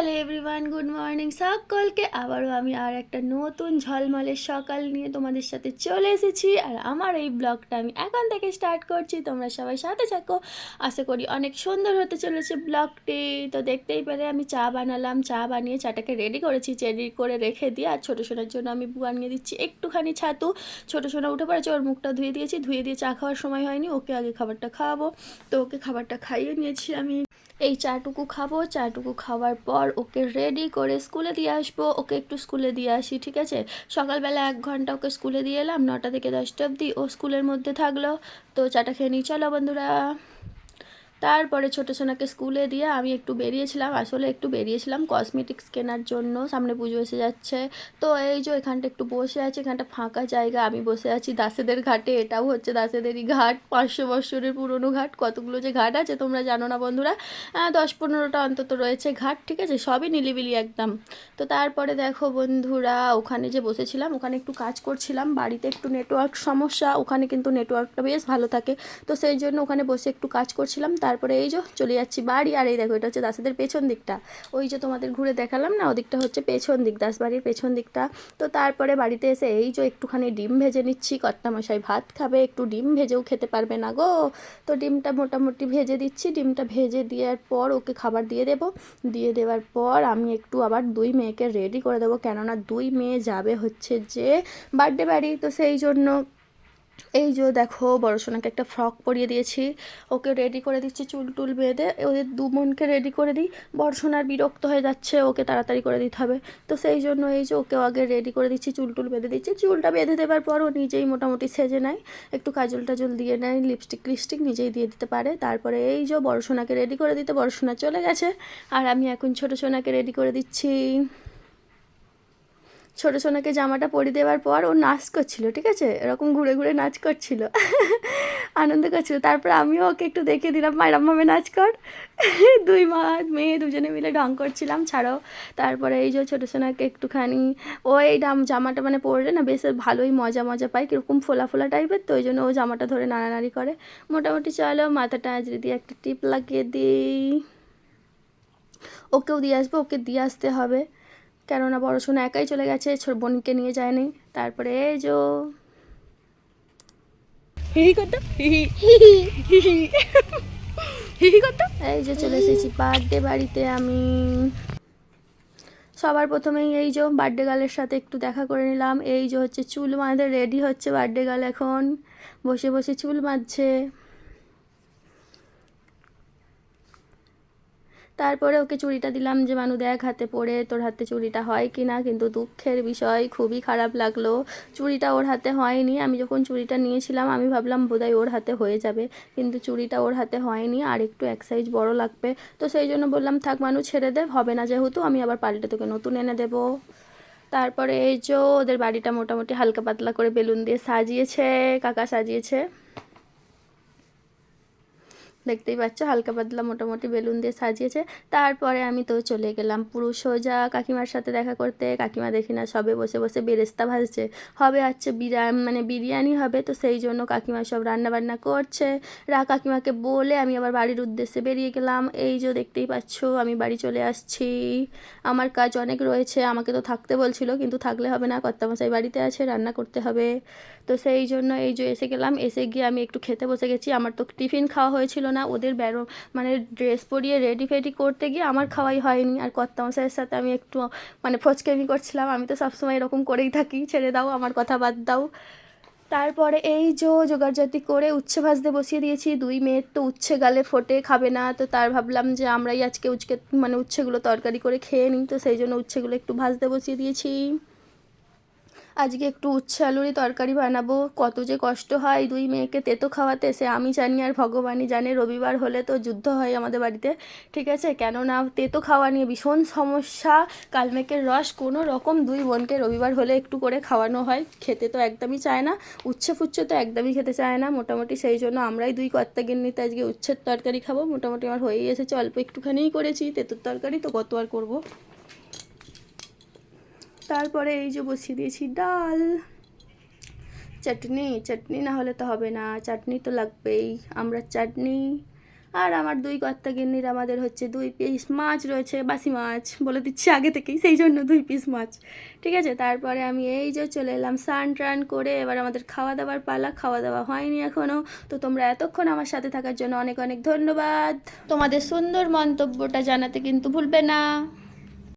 Hello everyone good morning সকলকে আবারও আমি আর একটা নতুন ঝলমলের সকাল নিয়ে তোমাদের সাথে চলে এসেছি। আর আমার এই ব্লগটা আমি এখন থেকে স্টার্ট করছি। তোমরা সবাই সাথে থাকো। আশা করি অনেক সুন্দর হতে চলেছে ব্লগটি। তো দেখতেই পেলে আমি চা বানালাম। চা বানিয়ে চাটাকে রেডি করেছি। রেডি করে রেখে দিয়ে আর ছোটো সোনার জন্য আমি বানিয়ে দিচ্ছি একটুখানি ছাতু। ছোটো সোনা উঠে পড়েছে, ওর মুখটা ধুয়ে দিয়েছি। ধুয়ে দিয়ে চা খাওয়ার সময় হয়নি। ওকে আগে খাবারটা খাওয়াবো। তো ওকে খাবারটা খাইয়ে নিয়েছি আমি। এই চাটুকু খাব, চাটুকু খাওয়ার পর ওকে রেডি করে স্কুলে দিয়ে আসব। ওকে একটু স্কুলে দিয়ে আসি, ঠিক আছে? সকালবেলা এক ঘণ্টা ওকে স্কুলে দিয়ে এলাম, নটা থেকে দশটা অবধি ও স্কুলের মধ্যে থাকল। তো চাটা খেয়ে নিই। চলো বন্ধুরা। তারপরে ছোটো সোনাকে স্কুলে দিয়ে আমি একটু বেরিয়েছিলাম, আসলে একটু বেরিয়েছিলাম কসমেটিক্স কেনার জন্য। সামনে পুজো এসে যাচ্ছে। তো এই যে এখানটা একটু বসে আছে, এখানটা ফাঁকা জায়গা, আমি বসে আছি দাসেদের ঘাটে। এটাও হচ্ছে দাসেদেরই ঘাট, পাঁচশো বছরের পুরনো ঘাট। কতগুলো যে ঘাট আছে তোমরা জানো না বন্ধুরা? দশ পনেরোটা অন্তত রয়েছে ঘাট, ঠিক আছে? সবই নিলিবিলি একদম। তো তারপরে দেখো বন্ধুরা, ওখানে যে বসেছিলাম, ওখানে একটু কাজ করছিলাম। বাড়িতে একটু নেটওয়ার্ক সমস্যা, ওখানে কিন্তু নেটওয়ার্কটা বেশ ভালো থাকে। তো সেই জন্য ওখানে বসে একটু কাজ করছিলাম। তারপরে এই যে চলে যাচ্ছি বাড়ি, আর এই দেখো এটা হচ্ছে দাসেদের পেছন দিকটা। ওই যে তোমাদের ঘুরে দেখালাম না, ওদিকটা হচ্ছে পেছন দিক দাস বাড়ির পেছন দিকটা। তো তারপরে বাড়িতে এসে এই যে একটুখানি ডিম ভেজে নিচ্ছি, কর্তামশাই ভাত খাবে, একটু ডিম ভেজেও খেতে পারবে না গো। তো ডিমটা মোটামুটি ভেজে দিচ্ছি, ডিমটা ভেজে দেওয়ার পর ওকে খাবার দিয়ে দেবো। দিয়ে দেওয়ার পর আমি একটু আবার দুই মেয়েকে রেডি করে দেবো, কেননা দুই মেয়ে যাবে হচ্ছে যে বার্থডে বাড়ি তো সেই জন্য এই যে দেখো বড় সোনাকে একটা ফ্রক পরিয়ে দিয়েছি। ওকে রেডি করে দিচ্ছি চুল টুল বেঁধে। ওদের দু বোনকে রেডি করে দিই। বড় সোনার বিরক্ত হয়ে যাচ্ছে, ওকে তাড়াতাড়ি করে দিতে হবে। তো সেই জন্য এই যে ওকে আগে রেডি করে দিচ্ছি, চুল টুল বেঁধে দিচ্ছি। চুলটা বেঁধে দেওয়ার পর ও নিজেই মোটামুটি সেজে নেয়। একটু কাজল টাজল দিয়ে নেয় লিপস্টিক লিপস্টিক নিজেই দিয়ে দিতে পারে। তারপরে এই যে বড় সোনাকে রেডি করে দিতে বড় সোনা চলে গেছে। আর আমি এখন ছোট সোনাকে রেডি করে দিচ্ছি। ছোট সোনাকে জামাটা পরিয়ে দেওয়ার পর ও নাচ করছিল, ঠিক আছে? এরকম ঘুরে ঘুরে নাচ করছিল। আনন্দ করছিল। তারপর আমিও ওকে একটু দেখে দিলাম মায়েরামভাবে নাচ কর। দুই মা, মেয়ে দুজনে মিলে ঢং করছিলাম ছাড়াও তারপরে এই যে ছোটো সোনাকে একটুখানি, ও এই ডাম জামাটা মানে পরলে না বেশ ভালোই মজা মজা পায়, কীরকম ফোলা ফোলা টাইপের, তো ওই জন্য ও জামাটা ধরে নাড়ানাড়ি করে। মোটামুটি চলো, মাথাটা আজরে দিয়ে একটা টিপ লাগিয়ে দিই। ওকেও দিয়ে আসব, ওকে দিয়ে আসতে হবে। কেননা বড় সোনা একাই চলে গেছে ছোট বোনকে নিয়ে যায়নি। তারপরে এই যে হিহি কত? হিহি কত? এই যে চলে এসেছি বার্থডে বাড়িতে আমি। সবার প্রথমেই এই যে বার্থডে গার্লের সাথে একটু দেখা করে নিলাম। এই যে হচ্ছে চুল বাঁধে রেডি হচ্ছে বার্থডে গার্ল এখন। বসে বসে চুল বাঁধছে। তারপরে ওকে চুড়িটা দিলাম যে, মানু, দেখ হাতে পরে তোর হাতে চুড়িটা হয় কি না? কিন্তু দুঃখের বিষয়, খুবই খারাপ লাগল। চুড়িটা ওর হাতে হয়নি। আমি যখন চুড়িটা নিয়েছিলাম, আমি ভাবলাম বোধহয় ওর হাতে হয়ে যাবে। কিন্তু চুড়িটা ওর হাতে হয়নি, আর একটু এক সাইজ বড় লাগবে। তো সেই জন্য বললাম, থাক মানু, ছেড়ে দে, হবে না যেহেতু, আমি আবার পাল্টে তোকে নতুন এনে দেবো। তারপরে এই যে, ওদের বাড়িটা মোটামুটি হালকা পাতলা করে বেলুন দিয়ে সাজিয়েছে, কাকা সাজিয়েছে। দেখতেই পাচ্ছ, হালকা পাতলা মোটামুটি বেলুন দিয়ে সাজিয়েছে। তারপরে আমি তো চলে গেলাম পুরো সোজা, কাকিমার সাথে দেখা করতে। কাকিমা দেখি না, সবে বসে বসে বেরেস্তা ভাজছে। হবে হচ্ছে বিরিয়ানি মানে বিরিয়ানি হবে, তো সেই জন্য কাকিমা সব রান্না বান্না করছে। রা কাকিমাকে বলে আমি আবার বাড়ির উদ্দেশ্যে বেরিয়ে গেলাম। এই যে দেখতেই পাচ্ছ, আমি বাড়ি চলে আসছি। আমার কাজ অনেক রয়েছে, আমাকে তো থাকতে বলছিল, কিন্তু থাকলে হবে না, কর্তামশাই বাড়িতে আছে, রান্না করতে হবে। তো সেই জন্য এই যে এসে গেলাম, এসে গিয়ে আমি একটু খেতে বসে গেছি। আমার তো টিফিন খাওয়া হয়েছিল না ওদের বেরো মানে ড্রেস পরিয়ে রেডি ফেডি করতে গিয়ে আমার খাওয়াই হয়নি। আর কর্তামশাইয়ের সাথে আমি একটু মানে ফচকেমি করছিলাম। আমি তো সবসময় এরকম করেই থাকি, ছেড়ে দাও, আমার কথা বাদ দাও। তারপরে এই যে জোগাড়জাতি করে উচ্ছে ভাজতে বসিয়ে দিয়েছি, দুই মেয়ের তো উচ্ছে গালে ফোটে, খাবে না। তো তার ভাবলাম যে আমরাই আজকে উচ্ছে মানে উচ্ছেগুলো তরকারি করে খেয়ে নিই। তো সেই জন্য উচ্ছেগুলো একটু ভাজতে বসিয়ে দিয়েছি। আজকে একটু উচ্ছে আলুরই তরকারি বানাবো। কত যে কষ্ট হয় দুই মেয়েকে তেতো খাওয়াতে, সে আমি জানি আর ভগবানই জানে, রবিবার হলে তো যুদ্ধ হয় আমাদের বাড়িতে। ঠিক আছে? কেননা তেতো খাওয়া নিয়ে ভীষণ সমস্যা কালমেকের রস, কোনো রকম দুই বোনকে রবিবার হলে একটু করে খাওয়ানো হয়। খেতে তো একদমই চায় না, উচ্ছে ফুচ্ছে তো একদমই খেতে চায় না। মোটামুটি সেই জন্য আমরাই দুই কর্তা গিন্নিতে আজকে উচ্ছের তরকারি খাব। মোটামুটি আমার হয়েই এসেছে অল্প একটুখানিই করেছি, তেঁতুর তরকারি তো কত আর করব। তারপরে এই যে বসিয়ে দিয়েছি ডাল। চাটনি চাটনি না হলে তো হবে না। চাটনি তো লাগবেই, আমরা চাটনি আর আমার দুই কর্তা গিন্নির আমাদের হচ্ছে দুই পিস মাছ রয়েছে, বাসি মাছ বলে দিচ্ছি আগে থেকেই, সেই জন্য দুই পিস মাছ। ঠিক আছে? তারপরে আমি এই যে চলে এলাম স্নান টান করে, এবার আমাদের খাওয়া দাওয়ার পালা। খাওয়া দাওয়া হয়নি এখনও তো তোমরা এতক্ষণ আমার সাথে থাকার জন্য অনেক অনেক ধন্যবাদ। তোমাদের সুন্দর মন্তব্যটা জানাতে কিন্তু ভুলবে না।